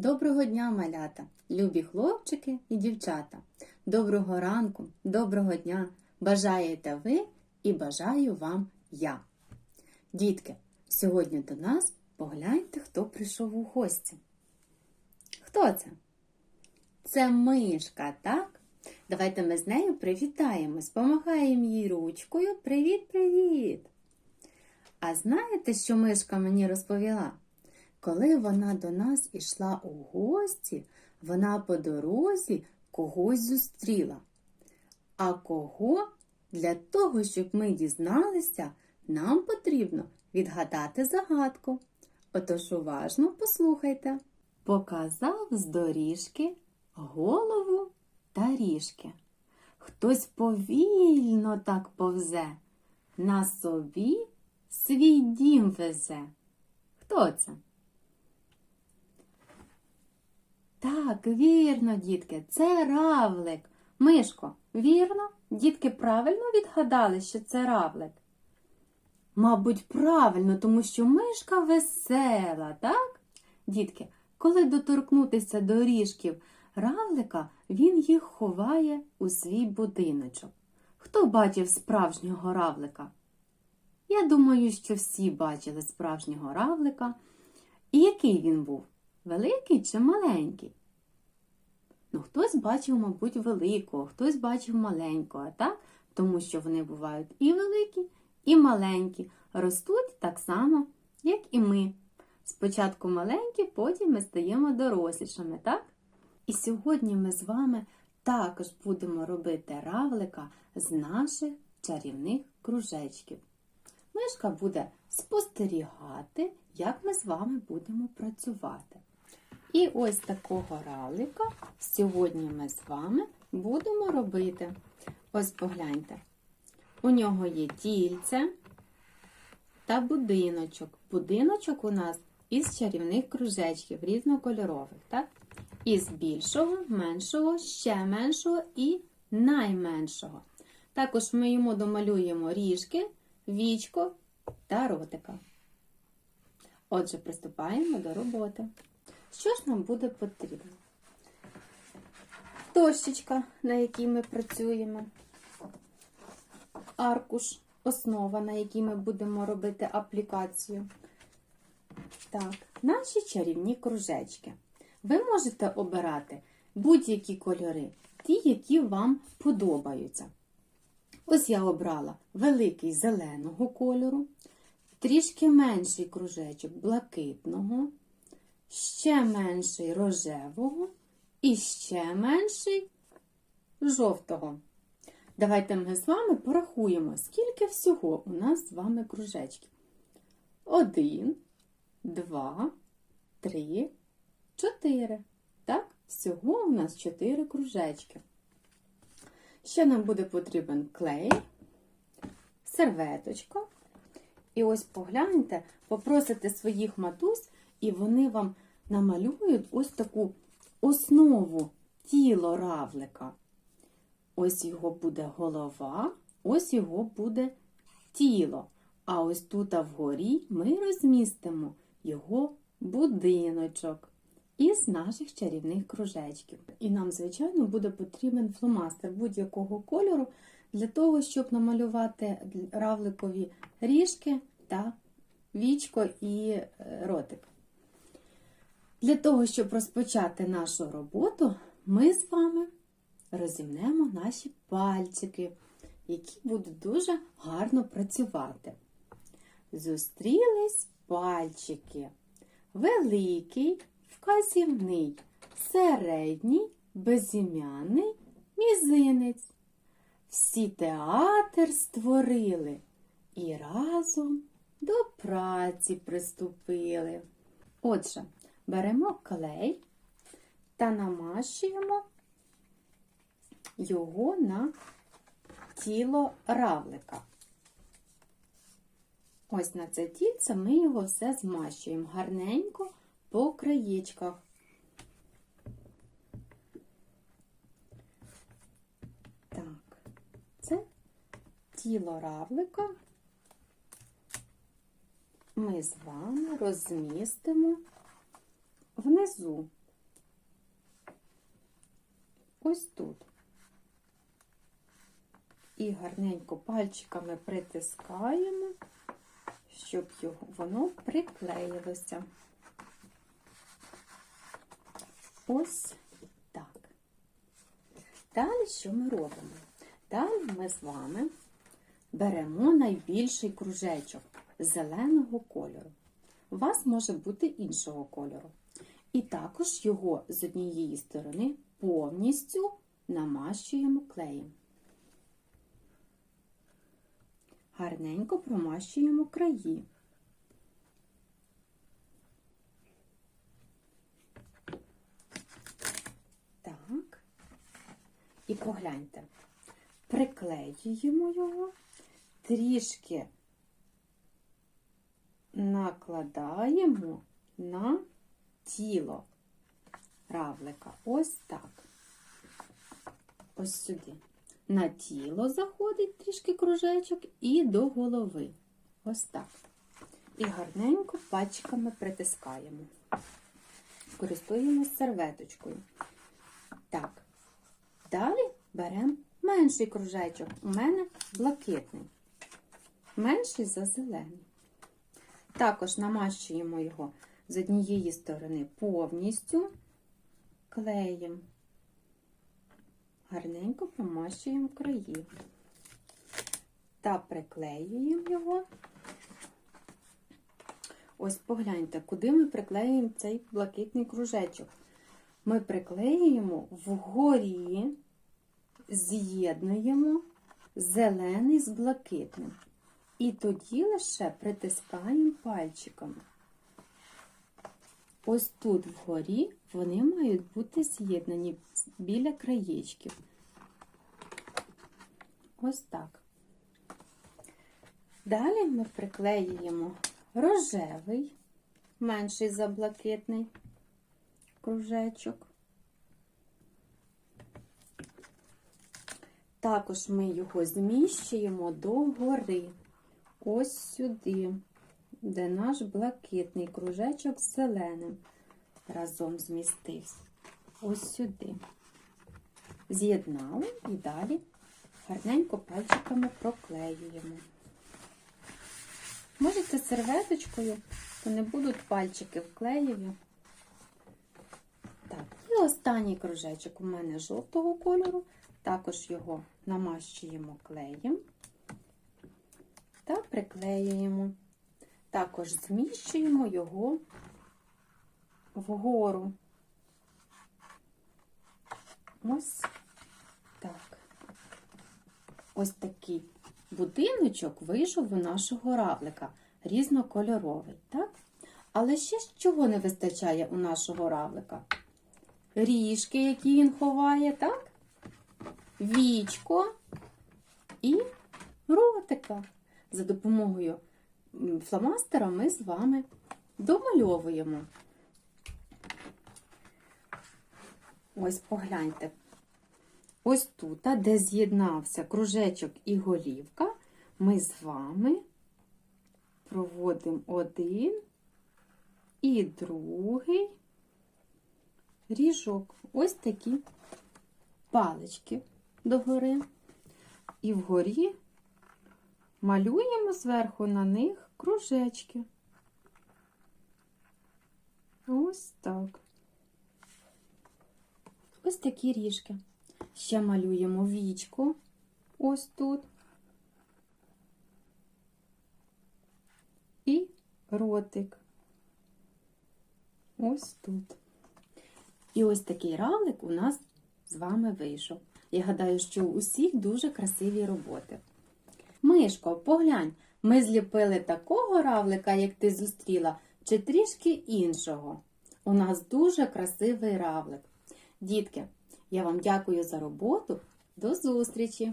Доброго дня, малята, любі хлопчики і дівчата. Доброго ранку, доброго дня. Бажаєте ви і бажаю вам я. Дітки, сьогодні до нас погляньте, хто прийшов у гості. Хто це? Це мишка, так? Давайте ми з нею привітаємось, помахаємо їй ручкою. Привіт-привіт! А знаєте, що мишка мені розповіла? Коли вона до нас ішла у гості, вона по дорозі когось зустріла. А кого? Для того, щоб ми дізналися, нам потрібно відгадати загадку. Отож уважно послухайте. Показав з доріжки голову та ріжки. Хтось повільно так повзе, на собі свій дім везе. Хто це? Так, вірно, дітки, це равлик. Мишко, вірно? Дітки правильно відгадали, що це равлик? Мабуть, правильно, тому що мишка весела, так? Дітки, коли доторкнутися до ріжків равлика, він їх ховає у свій будиночок. Хто бачив справжнього равлика? Я думаю, що всі бачили справжнього равлика. І який він був? Великий чи маленький? Ну, хтось бачив, мабуть, великого, хтось бачив маленького, так? Тому що вони бувають і великі, і маленькі, ростуть так само, як і ми. Спочатку маленькі, потім ми стаємо дорослішими, так? І сьогодні ми з вами також будемо робити равлика з наших чарівних кружечків. Мишка буде спостерігати, як ми з вами будемо працювати. І ось такого равлика сьогодні ми з вами будемо робити. Ось погляньте. У нього є тільце та будиночок. Будиночок у нас із чарівних кружечків різнокольорових. так? Із більшого, меншого, ще меншого і найменшого. Також ми йому домалюємо ріжки, вічко та ротика. Отже, приступаємо до роботи. Що ж нам буде потрібно? Дощечка, на якій ми працюємо, аркуш, основа, на якій ми будемо робити аплікацію. Так, наші чарівні кружечки. Ви можете обирати будь-які кольори, ті, які вам подобаються. Ось я обрала великий зеленого кольору, трішки менший кружечок блакитного, ще менший рожевого і ще менший жовтого. Давайте ми з вами порахуємо, скільки всього у нас з вами кружечків. Один, два, три, чотири. Так, всього у нас чотири кружечки. Ще нам буде потрібен клей, серветочка. І ось погляньте, попросите своїх матусь, і вони вам намалюють ось таку основу тіло равлика. Ось його буде голова, ось його буде тіло. А ось тут вгорі ми розмістимо його будиночок із наших чарівних кружечків. І нам, звичайно, буде потрібен фломастер будь-якого кольору для того, щоб намалювати равликові ріжки та вічко і е, ротик. Для того, щоб розпочати нашу роботу, ми з вами розімнемо наші пальчики, які будуть дуже гарно працювати. Зустрілись пальчики. Великий, вказівний, середній, безім'яний мізинець. Всі театр створили і разом до праці приступили. Отже, беремо клей та намащуємо його на тіло равлика. Ось на це тільце ми його все змащуємо гарненько по краєчках. Так, це тіло равлика ми з вами розмістимо внизу ось тут. І гарненько пальчиками притискаємо, щоб його, воно приклеїлося. Ось так. Далі що ми робимо? Далі ми з вами беремо найбільший кружечок зеленого кольору. У вас може бути іншого кольору. І також його з однієї сторони повністю намащуємо клеєм. Гарненько промащуємо краї. Так. І погляньте, приклеюємо його, трішки накладаємо на тіло равлика. Ось так. Ось сюди. На тіло заходить трішки кружечок і до голови. Ось так. І гарненько пальчиками притискаємо. Користуємось серветочкою. Так. Далі беремо менший кружечок. У мене блакитний. Менший за зелений. Також намащуємо його з однієї сторони повністю клеєм. Гарненько помащуємо краї та приклеюємо його. Ось погляньте, куди ми приклеюємо цей блакитний кружечок. Ми приклеюємо вгорі, з'єднуємо зелений з блакитним. І тоді лише притискаємо пальчиками. Ось тут вгорі вони мають бути з'єднані біля краєчків. Ось так. Далі ми приклеюємо рожевий, менший за блакитний кружечок. Також ми його зміщуємо догори, ось сюди, де наш блакитний кружечок з зеленим разом змістився. Ось сюди. З'єднали і далі гарненько пальчиками проклеюємо. Можете серветочкою, то не будуть пальчики вклеєві. Так, і останній кружечок у мене жовтого кольору. Також його намащуємо клеєм та приклеюємо. Також зміщуємо його вгору. Ось так. Ось такий будиночок вийшов у нашого равлика, різнокольоровий, так? Але ще чого не вистачає у нашого равлика? Ріжки, які він ховає, так? Вічко і ротика. За допомогою фломастера ми з вами домальовуємо. Ось погляньте. Ось тут, де з'єднався кружечок і голівка, ми з вами проводимо один і другий ріжок. Ось такі палички догори. І вгорі малюємо зверху на них кружечки. Ось так. Ось такі ріжки. Ще малюємо вічку ось тут. І ротик. Ось тут. І ось такий равлик у нас з вами вийшов. Я гадаю, що у всіх дуже красиві роботи. Мишко, поглянь, ми зліпили такого равлика, як ти зустріла, чи трішки іншого. У нас дуже красивий равлик. Дітки, я вам дякую за роботу. До зустрічі!